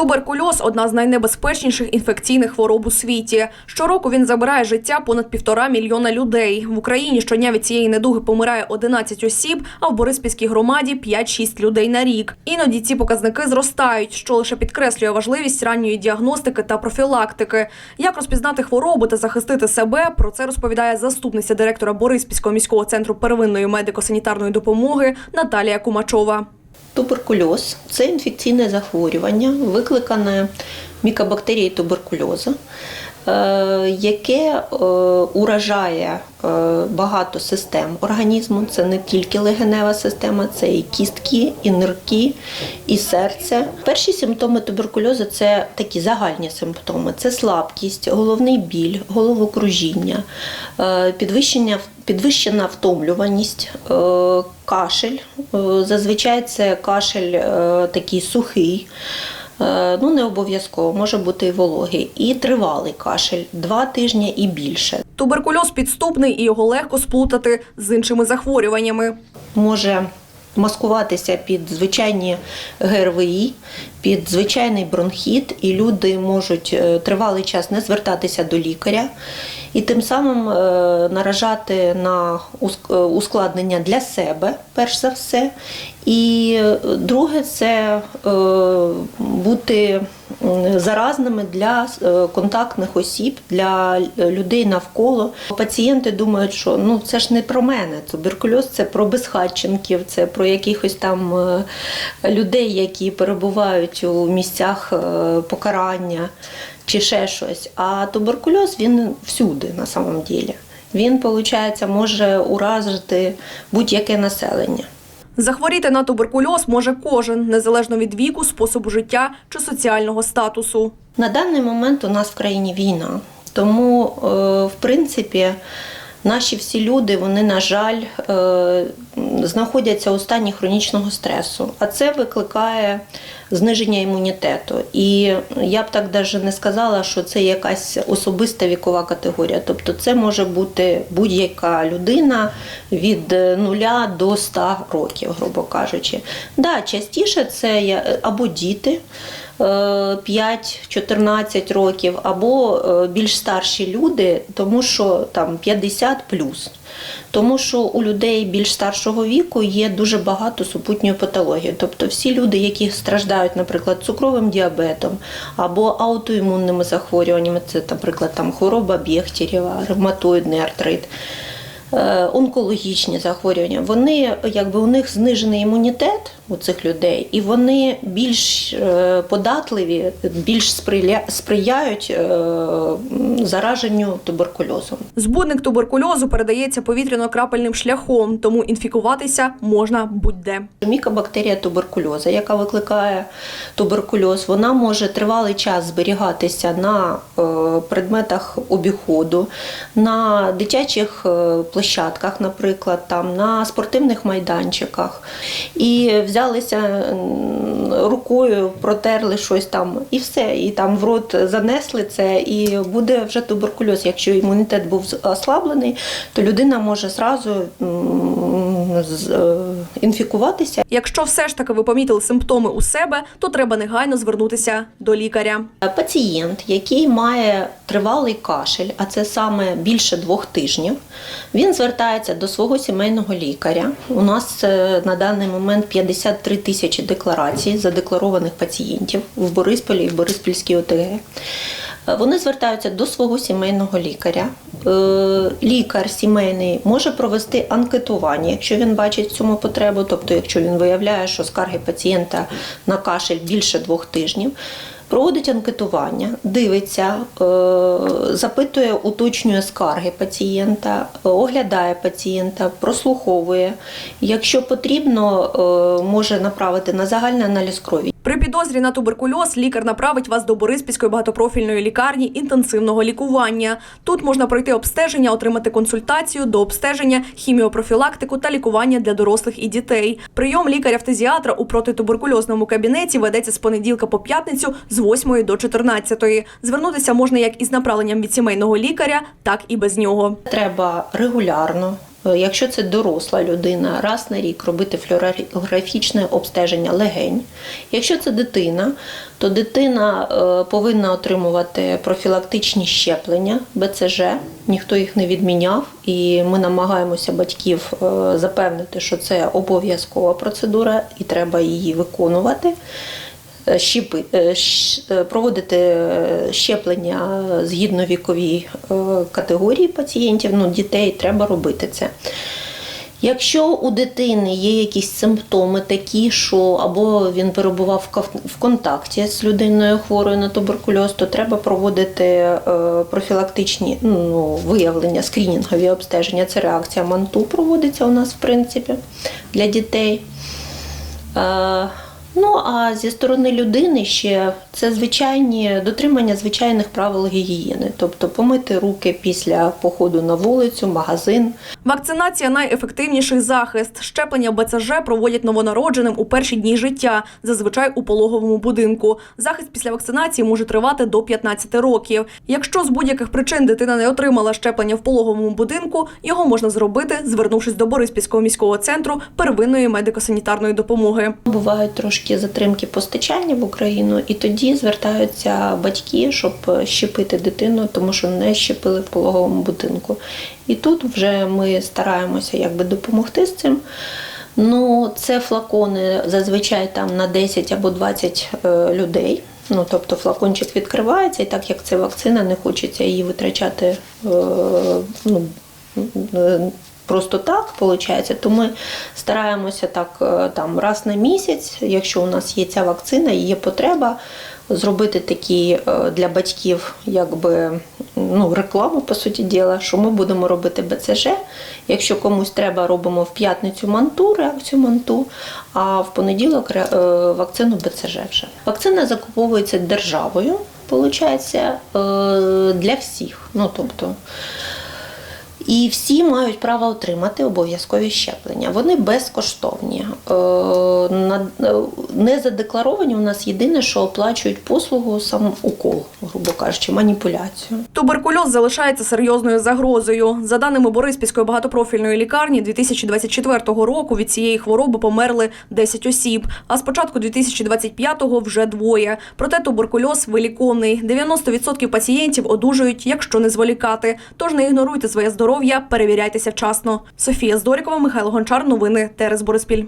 Туберкульоз одна з найнебезпечніших інфекційних хвороб у світі. Щороку він забирає життя понад півтора мільйона людей. В Україні щодня від цієї недуги помирає 11 осіб, а в Бориспільській громаді 5-6 людей на рік. Іноді ці показники зростають, що лише підкреслює важливість ранньої діагностики та профілактики. Як розпізнати хворобу та захистити себе? Про це розповідає заступниця директора Бориспільського міського центру первинної медико-санітарної допомоги Наталія Кумачова. Туберкульоз це інфекційне захворювання, викликане мікобактерією туберкульозу, яке е, уражає е, багато систем організму. Це не тільки легенева система, це і кістки, і нирки, і серце. Перші симптоми туберкульозу це такі загальні симптоми: це слабкість, головний біль, головокружіння, е, підвищення підвищена втомлюваність, е, кашель. Е, Зазвичай це кашель е, такий сухий. Е, Ну, не обов'язково, може бути і вологий, і тривалий кашель, два тижні і більше. Туберкульоз підступний і його легко сплутати з іншими захворюваннями. Може маскуватися під звичайні ГРВІ, під звичайний бронхіт, і люди можуть е, тривалий час не звертатися до лікаря і тим самим е, наражати на е, ускладнення для себе, перш за все. І друге це бути заразними для е, контактних осіб, для людей навколо. Пацієнти думають, що ну це ж не про мене. Туберкульоз це про безхатченків, це про якихось там е, людей, які перебувають у місцях е, покарання чи ще щось. А туберкульоз він всюди на самом ділі. Він, виходить, може уразити будь-яке населення. Захворіти на туберкульоз може кожен, незалежно від віку, способу життя чи соціального статусу. На даний момент у нас в країні війна, тому, е, в принципі, наші всі люди, вони, на жаль, е, знаходяться у стані хронічного стресу, а це викликає зниження імунітету. І я б так навіть не сказала, що це якась особиста вікова категорія. Тобто, це може бути будь-яка людина від 0 до 100 років, грубо кажучи. Да, частіше це або діти. Е, 5-14 років, або е, більш старші люди, тому що там 50 плюс. Тому що у людей більш старшого віку є дуже багато супутньої патології. Тобто всі люди, які страждають, наприклад, цукровим діабетом або аутоімунними захворюваннями, це, наприклад, там хвороба Бєхтєрєва, ревматоїдний артрит. Е, Онкологічні захворювання, вони якби у них знижений імунітет у цих людей, і вони більш е, податливі, більш сприяють е, зараженню туберкульозом. Збудник туберкульозу передається повітряно-крапельним шляхом, тому інфікуватися можна будь-де. Мікобактерія туберкульоза, яка викликає туберкульоз, вона може тривалий час зберігатися на предметах обіходу, на дитячих е, площадках, наприклад, там, на спортивних майданчиках. І взялися рукою, протерли щось там, і все. І там в рот занесли це, і буде вже туберкульоз. Якщо імунітет був ослаблений, то людина може зразу інфікуватися. Якщо все ж таки ви помітили симптоми у себе, то треба негайно звернутися до лікаря. Пацієнт, який має тривалий кашель, а це саме більше двох тижнів, він звертається до свого сімейного лікаря. У нас е, на даний момент 53 тисячі декларацій задекларованих пацієнтів в Борисполі і в Бориспільській ОТГ. Е, Вони звертаються до свого сімейного лікаря. Е, Лікар сімейний може провести анкетування, якщо він бачить цьому потребу, тобто якщо він виявляє, що скарги пацієнта на кашель більше двох тижнів. Проводить анкетування, дивиться, е, запитує, уточнює скарги пацієнта, оглядає пацієнта, прослуховує. Якщо потрібно, може направити на загальний аналіз крові. Підозрі на туберкульоз лікар направить вас до Бориспільської багатопрофільної лікарні інтенсивного лікування. Тут можна пройти обстеження, отримати консультацію до обстеження, хіміопрофілактику та лікування для дорослих і дітей. Прийом лікаря-фтезіатра у протитуберкульозному кабінеті ведеться з понеділка по п'ятницю з 8 до 14. Звернутися можна як із направленням від сімейного лікаря, так і без нього. Треба регулярно Якщо це доросла людина, раз на рік робити флюорографічне обстеження легень. Якщо це дитина, то дитина е, повинна отримувати профілактичні щеплення БЦЖ. Ніхто їх не відміняв, і ми намагаємося батьків е, запевнити, що це обов'язкова процедура і треба її виконувати. Е, щепи, е, е, проводити щеплення згідно віковій категорії пацієнтів, ну, дітей треба робити це. Якщо у дитини є якісь симптоми такі, що або він перебував в контакті з людиною хворою на туберкульоз, то треба проводити профілактичні ну, виявлення, скринінгові обстеження. Це реакція манту проводиться у нас в принципі для дітей. Ну а зі сторони людини ще це звичайні дотримання звичайних правил гігієни, тобто помити руки після походу на вулицю, магазин, Вакцинація найефективніший захист. Щеплення БЦЖ проводять новонародженим у перші дні життя, зазвичай у пологовому будинку. Захист після вакцинації може тривати до 15 років. Якщо з будь-яких причин дитина не отримала щеплення в пологовому будинку, його можна зробити, звернувшись до Бориспільського міського центру первинної медико-санітарної допомоги. Бувають трошки затримки постачання в Україну, і тоді звертаються батьки, щоб щепити дитину, тому що не щепили в пологовому будинку. І тут вже ми стараємося якби допомогти з цим. Ну, це флакони зазвичай там на 10 або 20 е, людей. Ну, тобто флакончик відкривається, і так як це вакцина, не хочеться її витрачати е, ну, е, просто так, виходить. То ми стараємося так е, там раз на місяць, якщо у нас є ця вакцина і є потреба, зробити такі е, для батьків якби ну, рекламу, по суті діла, що ми будемо робити БЦЖ. Якщо комусь треба, робимо в п'ятницю манту, реакцію манту, а в понеділок е, вакцину БЦЖ вже. Вакцина закуповується державою, виходить, для всіх. Ну, тобто, і всі мають право отримати обов'язкові щеплення. Вони безкоштовні. Е, е, Не задекларовані у нас єдине, що оплачують послугу сам укол, грубо кажучи, маніпуляцію. Туберкульоз залишається серйозною загрозою. За даними Бориспільської багатопрофільної лікарні, 2024 року від цієї хвороби померли 10 осіб, а з початку 2025-го вже двоє. Проте туберкульоз виліковний. 90% пацієнтів одужують, якщо не зволікати. Тож не ігноруйте своє здоров'я, перевіряйтеся вчасно. Софія Здорікова, Михайло Гончар. Новини Терес Бориспіль.